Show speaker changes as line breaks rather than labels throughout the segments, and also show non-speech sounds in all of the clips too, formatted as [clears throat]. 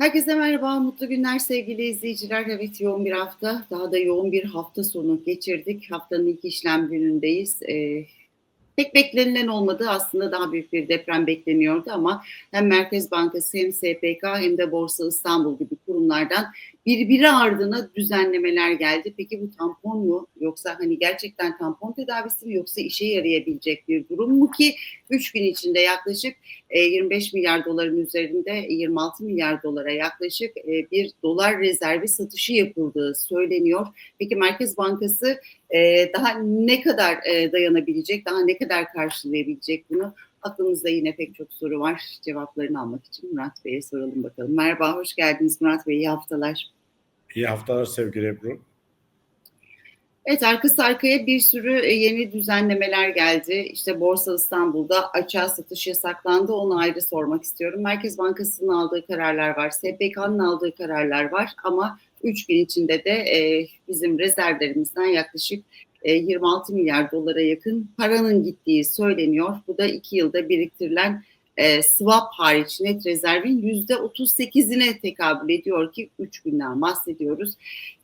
Herkese merhaba, mutlu günler sevgili izleyiciler. Evet yoğun bir hafta, daha da yoğun bir hafta sonu geçirdik. Haftanın ilk işlem günündeyiz. Ee, pek beklenilen olmadı. Aslında daha büyük bir deprem bekleniyordu ama hem Merkez Bankası hem SPK hem de Borsa İstanbul gibi kurumlardan birbiri ardına düzenlemeler geldi. Peki bu tampon mu yoksa hani gerçekten tampon tedavisi mi yoksa işe yarayabilecek bir durum mu ki 3 gün içinde yaklaşık 25 milyar doların üzerinde 26 milyar dolara yaklaşık bir dolar rezervi satışı yapıldığı söyleniyor. Peki Merkez Bankası daha ne kadar dayanabilecek, daha ne kadar karşılayabilecek bunu? Aklımızda yine pek çok soru var. Cevaplarını almak için Murat Bey'e soralım bakalım. Merhaba, hoş geldiniz Murat Bey. İyi haftalar.
İyi haftalar sevgili Ebru.
Evet arkası arkaya bir sürü yeni düzenlemeler geldi. İşte Borsa İstanbul'da açığa satış yasaklandı. Onu ayrı sormak istiyorum. Merkez Bankası'nın aldığı kararlar var. SPK'nın aldığı kararlar var. Ama 3 gün içinde de e, bizim rezervlerimizden yaklaşık 26 milyar dolara yakın paranın gittiği söyleniyor. Bu da 2 yılda biriktirilen e, swap hariç net rezervin yüzde 38'ine tekabül ediyor ki 3 günden bahsediyoruz.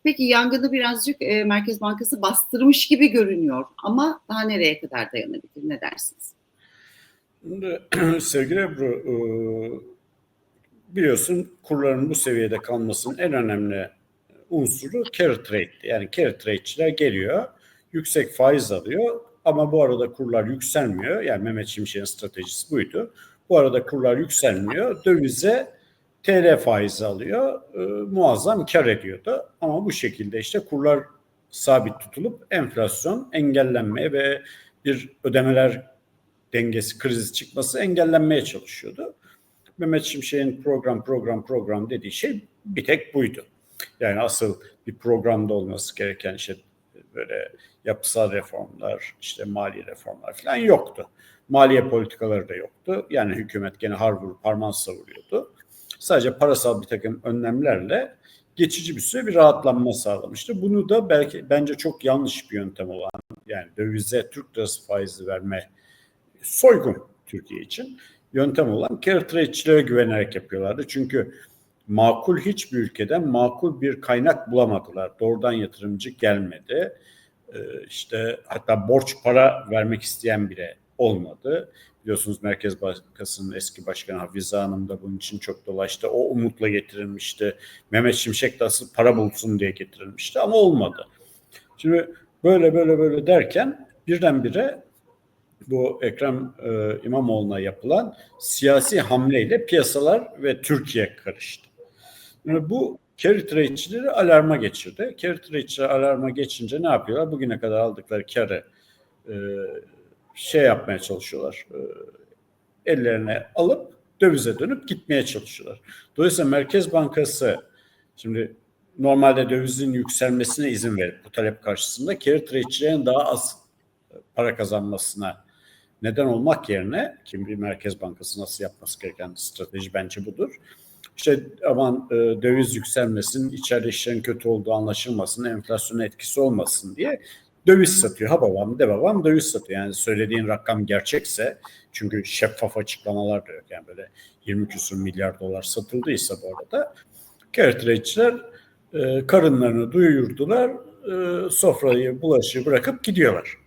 Peki yangını birazcık e, Merkez Bankası bastırmış gibi görünüyor ama daha nereye kadar dayanabilir ne dersiniz? [clears throat]
Sevgili Ebru, e, biliyorsun kurların bu seviyede kalmasının en önemli unsuru carry trade. Yani carry trade'çiler geliyor, yüksek faiz alıyor ama bu arada kurlar yükselmiyor. Yani Mehmet Şimşek'in stratejisi buydu. Bu arada kurlar yükselmiyor. Dövize TL faizi alıyor. E, muazzam kar ediyordu. Ama bu şekilde işte kurlar sabit tutulup enflasyon engellenmeye ve bir ödemeler dengesi krizi çıkması engellenmeye çalışıyordu. Mehmet Şimşek'in program program program dediği şey bir tek buydu. Yani asıl bir programda olması gereken işte böyle yapısal reformlar, işte mali reformlar falan yoktu. Maliye politikaları da yoktu. Yani hükümet gene har vurup parmağı savuruyordu. Sadece parasal bir takım önlemlerle geçici bir süre bir rahatlanma sağlamıştı. Bunu da belki bence çok yanlış bir yöntem olan yani dövize Türk lirası faizi verme soygun Türkiye için yöntem olan carry güvenerek yapıyorlardı. Çünkü makul hiçbir ülkeden makul bir kaynak bulamadılar. Doğrudan yatırımcı gelmedi. Ee, işte hatta borç para vermek isteyen bile olmadı. Biliyorsunuz Merkez Bankası'nın eski başkanı Hafize Hanım da bunun için çok dolaştı. O umutla getirilmişti. Mehmet Şimşek de asıl para bulsun diye getirilmişti ama olmadı. Şimdi böyle böyle böyle derken birdenbire bu Ekrem e, İmamoğlu'na yapılan siyasi hamleyle piyasalar ve Türkiye karıştı. Yani bu carry trade'çileri alarma geçirdi. Carry trade'çiler alarma geçince ne yapıyorlar? Bugüne kadar aldıkları karı e, şey yapmaya çalışıyorlar. E, ellerine alıp dövize dönüp gitmeye çalışıyorlar. Dolayısıyla Merkez Bankası şimdi normalde dövizin yükselmesine izin verip bu talep karşısında carry trade'çilerin daha az para kazanmasına neden olmak yerine kim bir Merkez Bankası nasıl yapması gereken strateji bence budur. İşte aman e, döviz yükselmesin, içeride işlerin kötü olduğu anlaşılmasın, enflasyona etkisi olmasın diye döviz satıyor. Ha babam de babam döviz satıyor. Yani söylediğin rakam gerçekse çünkü şeffaf açıklamalar da yok. Yani böyle 20 küsur milyar dolar satıldıysa bu arada kertreciler e, karınlarını duyurdular. E, sofrayı, bulaşığı bırakıp gidiyorlar.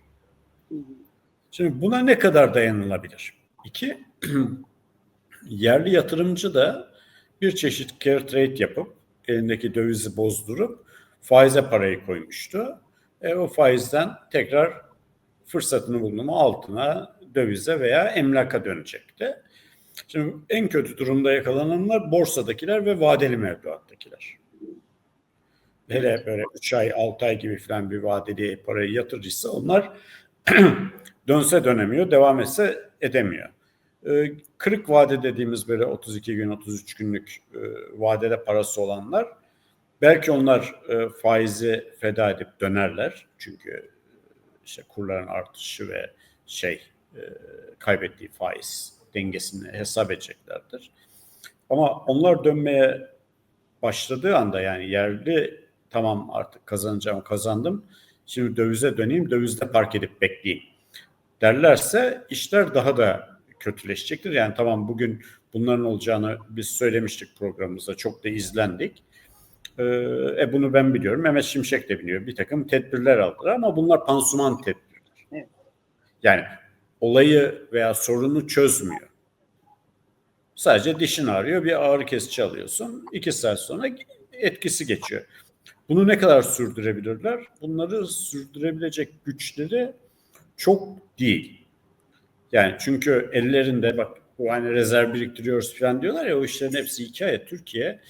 Şimdi buna ne kadar dayanılabilir? İki, [clears throat] yerli yatırımcı da bir çeşit carry trade yapıp elindeki dövizi bozdurup faize parayı koymuştu. E, o faizden tekrar fırsatını buldu mu altına, dövize veya emlaka dönecekti. Şimdi en kötü durumda yakalananlar borsadakiler ve vadeli mevduattakiler. Hele böyle 3 ay, 6 ay gibi falan bir vadeli parayı yatırıcıysa onlar [clears throat] dönse dönemiyor, devam etse edemiyor. E, kırık vade dediğimiz böyle 32 gün, 33 günlük e, vadede parası olanlar belki onlar e, faizi feda edip dönerler. Çünkü işte kurların artışı ve şey e, kaybettiği faiz dengesini hesap edeceklerdir. Ama onlar dönmeye başladığı anda yani yerli tamam artık kazanacağım kazandım. Şimdi dövize döneyim, dövizde park edip bekleyeyim derlerse işler daha da kötüleşecektir. Yani tamam bugün bunların olacağını biz söylemiştik programımızda. Çok da izlendik. Ee, e bunu ben biliyorum. Mehmet Şimşek de biliyor. Bir takım tedbirler aldılar ama bunlar pansuman tedbirler.
Evet.
Yani olayı veya sorunu çözmüyor. Sadece dişin ağrıyor, bir ağrı kesici alıyorsun. iki saat sonra etkisi geçiyor. Bunu ne kadar sürdürebilirler? Bunları sürdürebilecek güçleri çok değil. Yani çünkü ellerinde bak bu hani rezerv biriktiriyoruz falan diyorlar ya o işlerin hepsi hikaye. Türkiye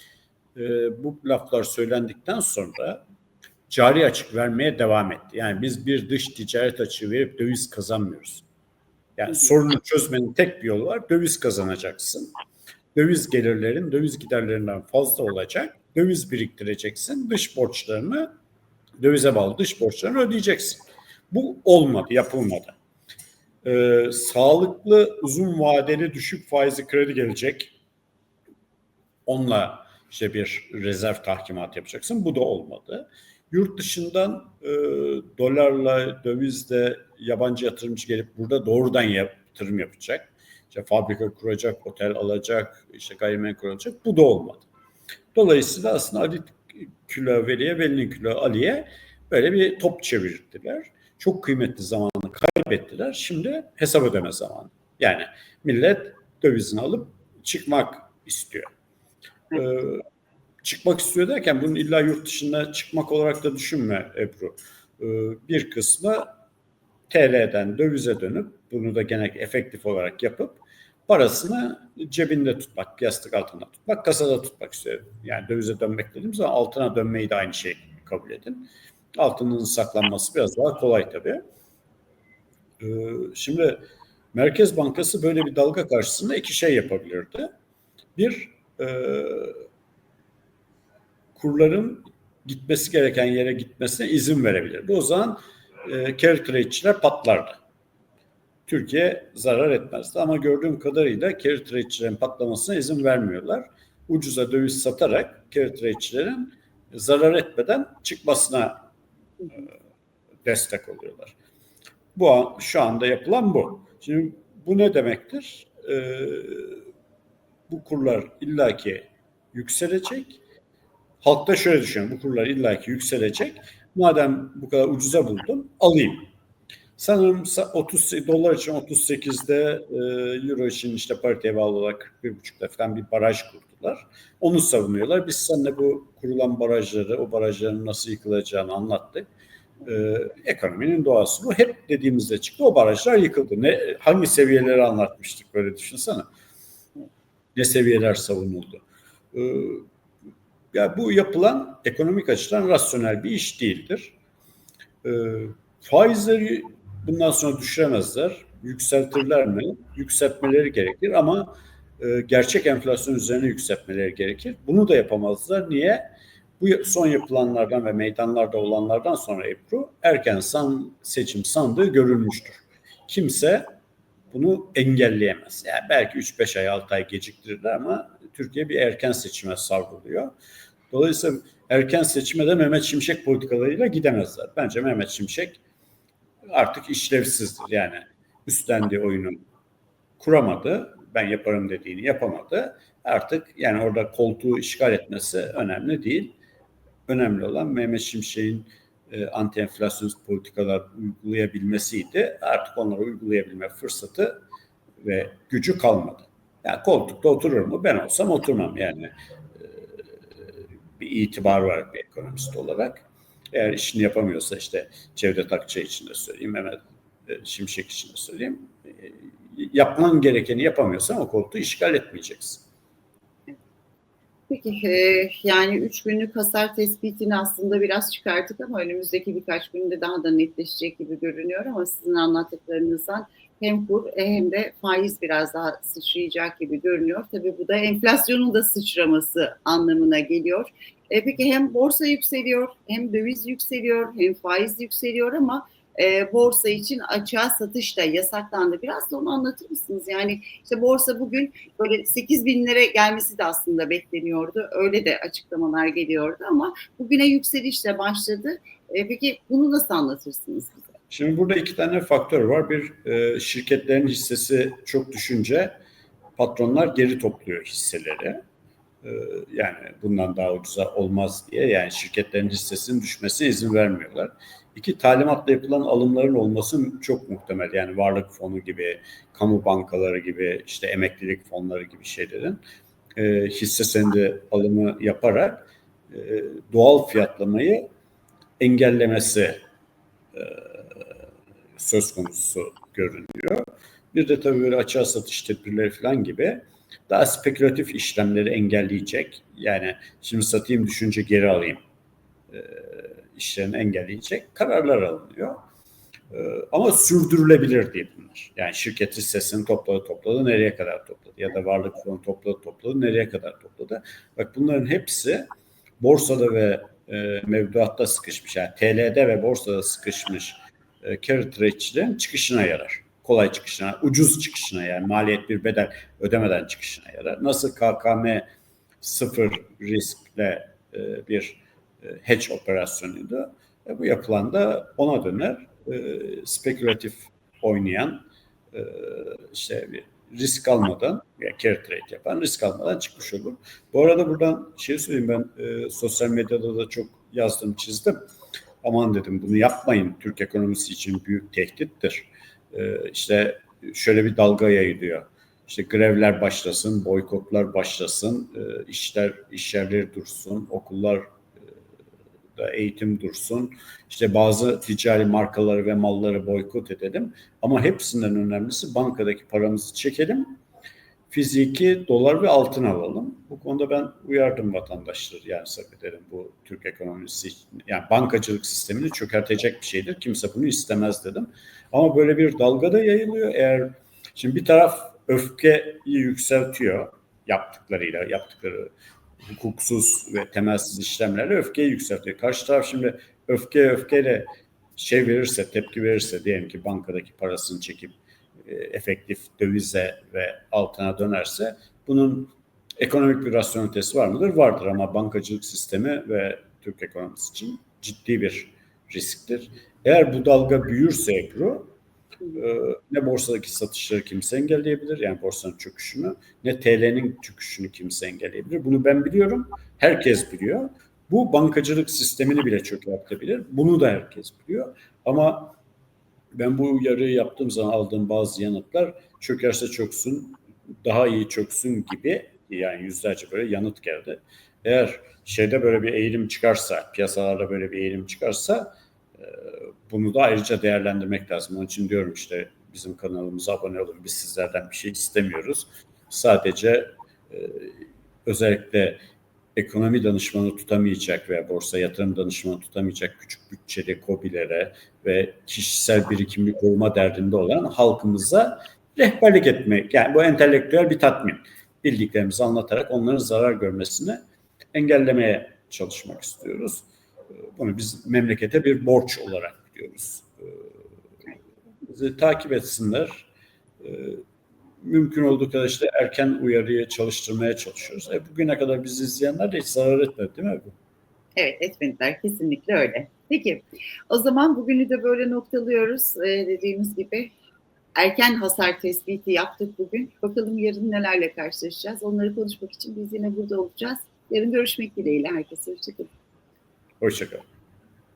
e, bu laflar söylendikten sonra cari açık vermeye devam etti. Yani biz bir dış ticaret açığı verip döviz kazanmıyoruz. Yani sorunu çözmenin tek bir yolu var. Döviz kazanacaksın. Döviz gelirlerin döviz giderlerinden fazla olacak. Döviz biriktireceksin. Dış borçlarını dövize bağlı dış borçlarını ödeyeceksin. Bu olmadı, yapılmadı. Ee, sağlıklı uzun vadeli düşük faizli kredi gelecek. Onunla işte bir rezerv tahkimat yapacaksın. Bu da olmadı. Yurt dışından e, dolarla, dövizle yabancı yatırımcı gelip burada doğrudan yatırım yapacak. İşte fabrika kuracak, otel alacak, işte gayrimenkul alacak. Bu da olmadı. Dolayısıyla aslında Ali Külah Veli'ye, Veli'nin Külah Ali'ye böyle bir top çevirdiler. Çok kıymetli zamanı kaybettiler. Şimdi hesap ödeme zamanı. Yani millet dövizini alıp çıkmak istiyor. Ee, çıkmak istiyor derken bunun illa yurt dışına çıkmak olarak da düşünme Ebru. Ee, bir kısmı TL'den dövize dönüp bunu da gene efektif olarak yapıp parasını cebinde tutmak, yastık altında tutmak, kasada tutmak istiyor. Yani dövize dönmek dediğimiz zaman altına dönmeyi de aynı şey kabul edin. Altının saklanması biraz daha kolay tabii. Ee, şimdi Merkez Bankası böyle bir dalga karşısında iki şey yapabilirdi. Bir, e, kurların gitmesi gereken yere gitmesine izin verebilirdi. O zaman e, carry trade'çiler patlardı. Türkiye zarar etmezdi. Ama gördüğüm kadarıyla carry trade'çilerin patlamasına izin vermiyorlar. Ucuza döviz satarak carry trade'çilerin zarar etmeden çıkmasına e, destek oluyorlar. Bu an, şu anda yapılan bu. Şimdi bu ne demektir? Ee, bu kurlar illaki yükselecek. Halkta şöyle düşünüyor. Bu kurlar illaki yükselecek. Madem bu kadar ucuza buldum alayım. Sanırım 30 dolar için 38'de e, euro için işte pariteye bağlı olarak 41,5'da falan bir baraj kurdular. Onu savunuyorlar. Biz seninle bu kurulan barajları, o barajların nasıl yıkılacağını anlattık. Ee, ekonominin doğası bu. Hep dediğimizde çıktı. O barajlar yıkıldı. Ne, hangi seviyeleri anlatmıştık böyle düşünsene. Ne seviyeler savunuldu. Ee, ya bu yapılan ekonomik açıdan rasyonel bir iş değildir. Ee, faizleri bundan sonra düşüremezler. Yükseltirler mi? Yükseltmeleri gerekir ama e, gerçek enflasyon üzerine yükseltmeleri gerekir. Bunu da yapamazlar. Niye? Bu son yapılanlardan ve meydanlarda olanlardan sonra Ebru erken san, seçim sandığı görülmüştür. Kimse bunu engelleyemez. Yani belki 3-5 ay 6 ay geciktirirler ama Türkiye bir erken seçime savruluyor. Dolayısıyla erken seçime de Mehmet Şimşek politikalarıyla gidemezler. Bence Mehmet Şimşek artık işlevsizdir. Yani üstlendiği oyunu kuramadı. Ben yaparım dediğini yapamadı. Artık yani orada koltuğu işgal etmesi önemli değil. Önemli olan Mehmet Şimşek'in e, anti enflasyonist politikalar uygulayabilmesiydi. Artık onları uygulayabilme fırsatı ve gücü kalmadı. Yani koltukta oturur mu? Ben olsam oturmam yani. E, bir itibar var bir ekonomist olarak. Eğer işini yapamıyorsa işte Cevdet Akçay için de söyleyeyim, Mehmet e, Şimşek için de söyleyeyim. Yapman gerekeni yapamıyorsan o koltuğu işgal etmeyeceksin.
Peki e, yani üç günlük hasar tespitini aslında biraz çıkarttık ama önümüzdeki birkaç günde daha da netleşecek gibi görünüyor ama sizin anlattıklarınızdan hem kur e, hem de faiz biraz daha sıçrayacak gibi görünüyor. Tabii bu da enflasyonun da sıçraması anlamına geliyor. E, peki hem borsa yükseliyor hem döviz yükseliyor hem faiz yükseliyor ama e, borsa için açığa satış da yasaklandı. Biraz da onu anlatır mısınız? Yani işte borsa bugün böyle 8 binlere gelmesi de aslında bekleniyordu. Öyle de açıklamalar geliyordu ama bugüne yükselişle başladı. E, peki bunu nasıl anlatırsınız?
Şimdi burada iki tane faktör var. Bir e, şirketlerin hissesi çok düşünce patronlar geri topluyor hisseleri. Ee, yani bundan daha ucuza olmaz diye yani şirketlerin hissesinin düşmesine izin vermiyorlar. İki talimatla yapılan alımların olması çok muhtemel. Yani varlık fonu gibi, kamu bankaları gibi, işte emeklilik fonları gibi şeylerin e, hisse senedi alımı yaparak e, doğal fiyatlamayı engellemesi e, söz konusu görünüyor. Bir de tabii böyle açığa satış tedbirleri falan gibi daha spekülatif işlemleri engelleyecek. Yani şimdi satayım düşünce geri alayım e, işlerini engelleyecek kararlar alınıyor. E, ama sürdürülebilir değil bunlar. Yani şirket hissesini topladı topladı nereye kadar topladı ya da varlık fonu topladı topladı nereye kadar topladı. Bak bunların hepsi borsada ve e, mevduatta sıkışmış yani TL'de ve borsada sıkışmış e, carry trade'çilerin çıkışına yarar. Kolay çıkışına, ucuz çıkışına yani maliyet bir bedel ödemeden çıkışına yarar. Nasıl KKM sıfır riskle e, bir hedge operasyonuydu. E, bu yapılan da ona döner. E, spekülatif oynayan e, işte bir risk almadan ya carry trade yapan risk almadan çıkmış olur. Bu arada buradan şey söyleyeyim ben e, sosyal medyada da çok yazdım çizdim. Aman dedim bunu yapmayın. Türk ekonomisi için büyük tehdittir. E, işte şöyle bir dalga yayılıyor. İşte grevler başlasın, boykotlar başlasın, e, işler iş yerleri dursun, okullar e, eğitim dursun. İşte bazı ticari markaları ve malları boykot edelim. Ama hepsinden önemlisi bankadaki paramızı çekelim. Fiziki dolar ve altın alalım. Bu konuda ben uyardım vatandaşları yani ederim bu Türk ekonomisi yani bankacılık sistemini çökertecek bir şeydir. Kimse bunu istemez dedim. Ama böyle bir dalga da yayılıyor. Eğer şimdi bir taraf öfkeyi yükseltiyor yaptıklarıyla, yaptıkları hukuksuz ve temelsiz işlemlerle öfkeyi yükseltiyor. Karşı taraf şimdi öfke öfkeyle şey verirse, tepki verirse diyelim ki bankadaki parasını çekip e, efektif dövize ve altına dönerse bunun ekonomik bir rasyonitesi var mıdır? Vardır ama bankacılık sistemi ve Türk ekonomisi için ciddi bir risktir. Eğer bu dalga büyürse Ebru ne borsadaki satışları kimse engelleyebilir yani borsanın çöküşünü ne TL'nin çöküşünü kimse engelleyebilir. Bunu ben biliyorum. Herkes biliyor. Bu bankacılık sistemini bile çökertebilir. Bunu da herkes biliyor. Ama ben bu uyarıyı yaptığım zaman aldığım bazı yanıtlar çökerse çöksün, daha iyi çöksün gibi yani yüzlerce böyle yanıt geldi. Eğer şeyde böyle bir eğilim çıkarsa, piyasalarda böyle bir eğilim çıkarsa bunu da ayrıca değerlendirmek lazım. Onun için diyorum işte bizim kanalımıza abone olun. Biz sizlerden bir şey istemiyoruz. Sadece e, özellikle ekonomi danışmanı tutamayacak veya borsa yatırım danışmanı tutamayacak küçük bütçeli kobilere ve kişisel birikimli koruma derdinde olan halkımıza rehberlik etmek. Yani bu entelektüel bir tatmin. Bildiklerimizi anlatarak onların zarar görmesini engellemeye çalışmak istiyoruz. Bunu biz memlekete bir borç olarak biliyoruz. Bizi takip etsinler. Mümkün olduğu kadar işte erken uyarıya çalıştırmaya çalışıyoruz. E bugüne kadar bizi izleyenler de hiç zarar etmedi değil mi bu?
Evet etmediler kesinlikle öyle. Peki o zaman bugünü de böyle noktalıyoruz. Ee, dediğimiz gibi erken hasar tespiti yaptık bugün. Bakalım yarın nelerle karşılaşacağız. Onları konuşmak için biz yine burada olacağız. Yarın görüşmek dileğiyle. Herkese hoşçakalın.
Hoşçakalın.